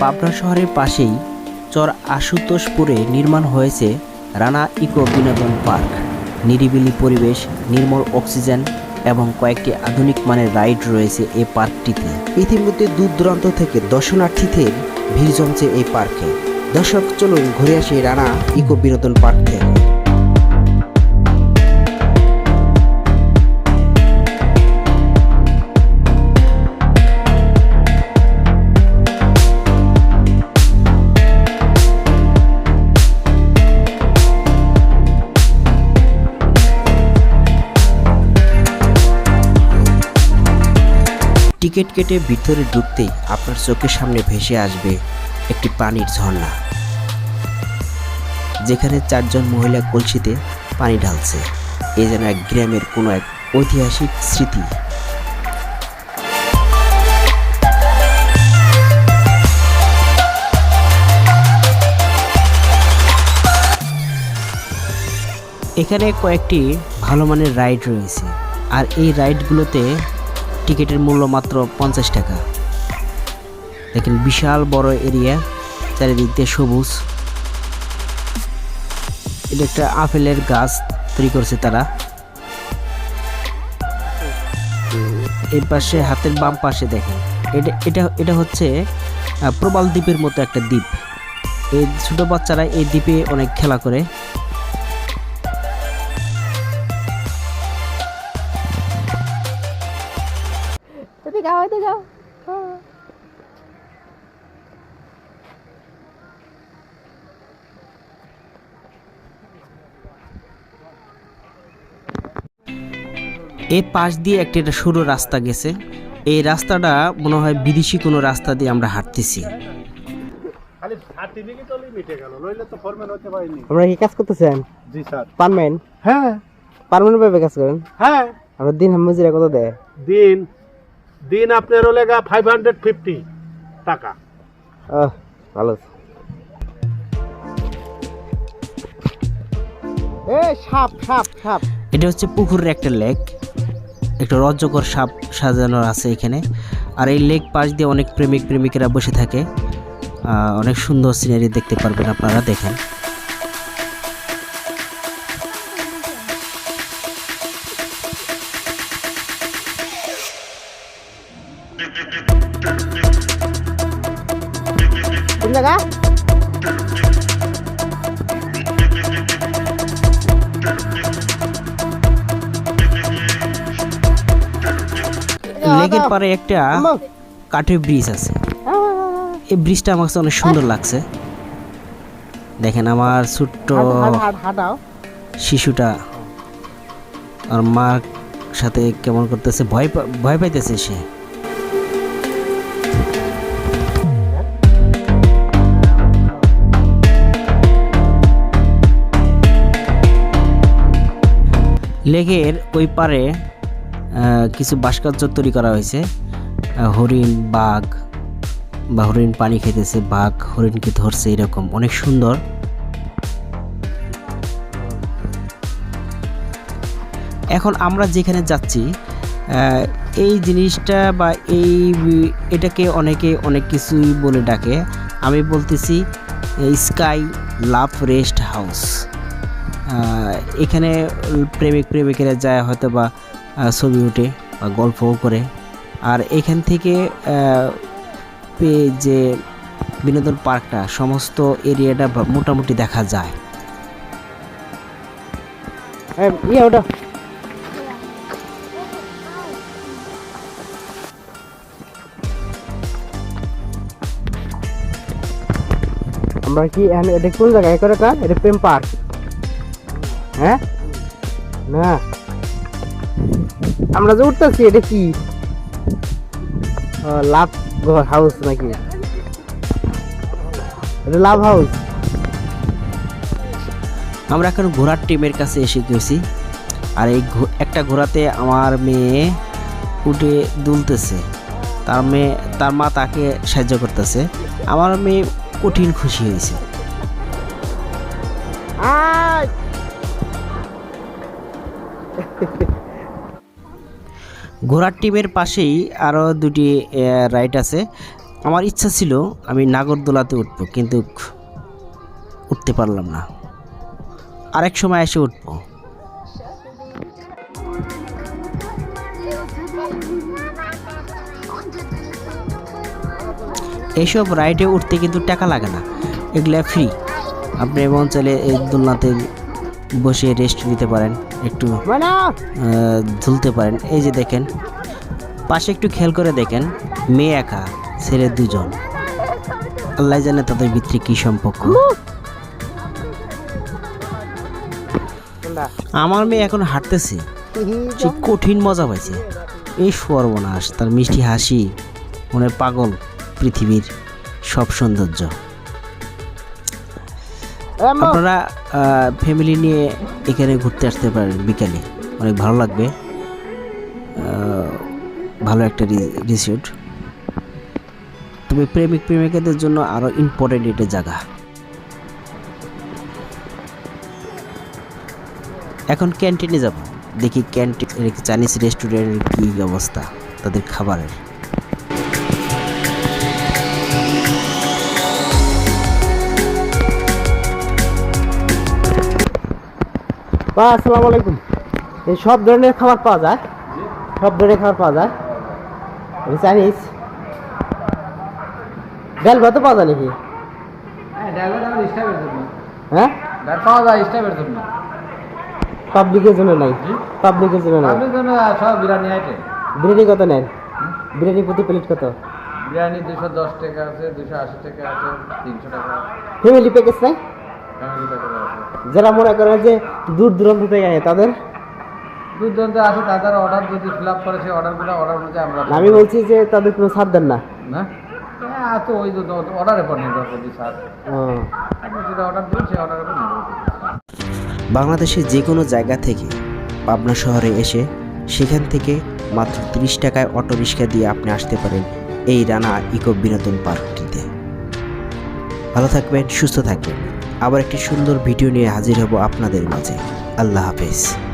পাবনা শহরের পাশেই চর আশুতোষপুরে নির্মাণ হয়েছে রানা ইকো বিনোদন পার্ক। নিরিবিলি পরিবেশ, নির্মল অক্সিজেন এবং কয়েকটি আধুনিক মানের রাইড রয়েছে এই পার্কটিতে। ইতিমধ্যে দূর দূরান্ত থেকে দর্শনার্থীদের ভিড় জমছে এই পার্কে। দর্শক, চলুন ঘুরে আসি রানা ইকো বিনোদন পার্ক থেকে। টিকিট কেটে ভিতরে ঢুকতেই আপনার চোখের সামনে ভেসে আসবে একটি পানির ঝর্ণা, যেখানে চারজন মহিলা কলসিতে পানি ঢালছে। এ যেন এক গ্রামের কোনো এক ঐতিহাসিক স্মৃতি। এখানে কয়েকটি ভালো মানের রাইড রয়েছে, আর এই রাইডগুলোতে টিকিটের মূল্য মাত্র পঞ্চাশ টাকা। দেখেন বিশাল বড় এরিয়া, চারিদিক দিয়ে সবুজ। এটা একটা আপেলের গাছ তৈরি করছে তারা। এই পাশে হাতের বাম পাশে দেখেন, এটা এটা এটা হচ্ছে প্রবাল দ্বীপের মতো একটা দ্বীপ। এই ছোট বাচ্চারা এই দ্বীপে অনেক খেলা করে। এদিকে আও এদিকে আও হ্যাঁ। এর পাশ দিয়ে একটি একটা সরু রাস্তা গেছে। এই রাস্তাটা মনে হয় বিদেশি কোনো রাস্তা দিয়ে আমরা হাঁটতেছি। খালি সার্টিফিকেট হলেই মিটে গেল নইলে তো ফরম্যান হতে পারিনি। আপনারা কি কাজ করতেছেন? জি স্যার। পারমেন্ট হ্যাঁ। পারমেন্ট ভাবে কাজ করেন? হ্যাঁ। দিন মজুরি কত দেয়? দিন দিন আপনার হলে গা ফাইভ হান্ড্রেড ফিফটি টাকা। আহ, ভালো। সাপ সাপ সাপ। এটা হচ্ছে পুকুরের একটা লেক। একটা রজ্জকর সাপ সাজানো আছে এখানে। আর এই লেক পাশ দিয়ে অনেক প্রেমিক প্রেমিকেরা বসে থাকে। আহ, অনেক সুন্দর সিনারি দেখতে পারবেন আপনারা দেখেন। জায়গা লেকের পারে একটা কাঠের ব্রিজ আছে। এই ব্রিজটা আমার কাছে অনেক সুন্দর লাগছে। দেখেন আমার ছোট্ট শিশুটা আর মার সাথে কেমন করতেছে ভয় ভয় পাইতেছে সে। লেকের ওই পারে কিছু ভাস্কর্য তৈরি করা হয়েছে। হরিণ, বাঘ, বা হরিণ পানি খেতেছে বাঘ হরিণকে ধরছে এরকম, অনেক সুন্দর। এখন আমরা যেখানে যাচ্ছি এই জিনিসটা বা এই, এটাকে অনেকে অনেক কিছুই বলে ডাকে। আমি বলতেছি স্কাই লাভ রেস্ট হাউস। এখানে প্রেমিক প্রেমিকেরা যায় হয়তো বা ছবি উঠে বা গল্পও করে। আর এখান থেকে যে বিনোদন পার্কটা, সমস্ত এরিয়াটা মোটামুটি দেখা যায়। ইয়ে ওটা। আমরা কি এটা কোন জায়গায় কার এটা প্রেম পার্ক। হ্যাঁ? না। আমরা যে উঠতেছি, এটা কি? লাভ হাউস নাকি? এটা লাভ হাউস আমরা এখন ঘোড়ার টিমের কাছে এসে গেছি। আর এই একটা ঘোড়াতে আমার মেয়ে উঠে দুলতেছে। তার মেয়ে তার মা তাকে সাহায্য করতেছে। আমার মেয়ে কঠিন খুশি হয়েছে। ঘোড়ার টিমের পাশেই আরও দুটি রাইড আছে। আমার ইচ্ছা ছিল আমি নাগরদোলাতে উঠবো, কিন্তু উঠতে পারলাম না। আরেক সময় এসে উঠবো। এইসব রাইডে উঠতে কিন্তু টাকা লাগে না। এগুলা ফ্রি। আপনি এবং চাইলে এই দোলনাতে বসে রেস্ট নিতে পারেন। একটু ঝুলতে পারেন। এই যে দেখেন পাশে একটু খেয়াল করে দেখেন মেয়ে একা ছেলে দুজন। আল্লাহ জানে তাদের ভিতরে কি সম্পর্ক। আমার মেয়ে এখন হাঁটতেছে সে কঠিন মজা পাইছে। এই সর্বনাশ তার মিষ্টি হাসি মনে পাগল পৃথিবীর সব সৌন্দর্য। আপনারা ফ্যামিলি নিয়ে এখানে ঘুরতে আসতে পারেন বিকালে। অনেক ভালো লাগবে। ভালো একটা রিসোর্ট তবে প্রেমিক প্রেমিকাদের জন্য আরও ইম্পর্টেন্ট এটা জায়গা। এখন ক্যান্টিনে যাব। দেখি ক্যান্টিন চাইনিজ রেস্টুরেন্টের কী অবস্থা, তাদের খাবারের। বা আসসালামু আলাইকুম। এই সব ধরনের খাবার পাওয়া যায়। সব ধরনের খাবার পাওয়া যায়। চাইনিজ ডাল ভাতও পাওয়া যায় নাকি? হ্যাঁ পাওয়া যায় স্টাফের জন্য। পাবলিকের জন্য নাই। পাবলিকের জন্য নাই। সব বিরিয়ানি আইটেম বিরিয়ানি কত নেন? বিরিয়ানি প্রতি প্লেট কত? বিরিয়ানি দুশো দশ টাকা আছে দুশো আশি টাকা আছে তিনশো টাকা। ফ্যামিলি প্যাকেজ নাই? ফ্যামিলি প্যাকেজ যারা মনে করে যে দূর দূরান্ত থেকে আয় তাদের? দূর দূরান্তে আছে তাদের অর্ডার যদি ফিল আপ করে সেই অর্ডারগুলো অর্ডার অনুযায়ী আমরা আমি বলছি যে তাদের কোনো ছাড় দেন না। না? হ্যাঁ তো ওই অর্ডারের উপর নির্ভর করছি স্যার ও। আপনি যেটা অর্ডার দেবেন সেই অর্ডারের উপর নির্ভর বাংলাদেশের যে কোনো জায়গা থেকে পাবনা শহরে এসে সেখান থেকে মাত্র তিরিশ টাকায় অটো রিক্সা দিয়ে আপনি আসতে পারেন এই রানা ইকো বিনোদন পার্কটিতে। ভালো থাকবেন সুস্থ থাকবেন। আবার একটি সুন্দর ভিডিও নিয়ে হাজির হব আপনাদের মাঝে। আল্লাহ হাফেজ।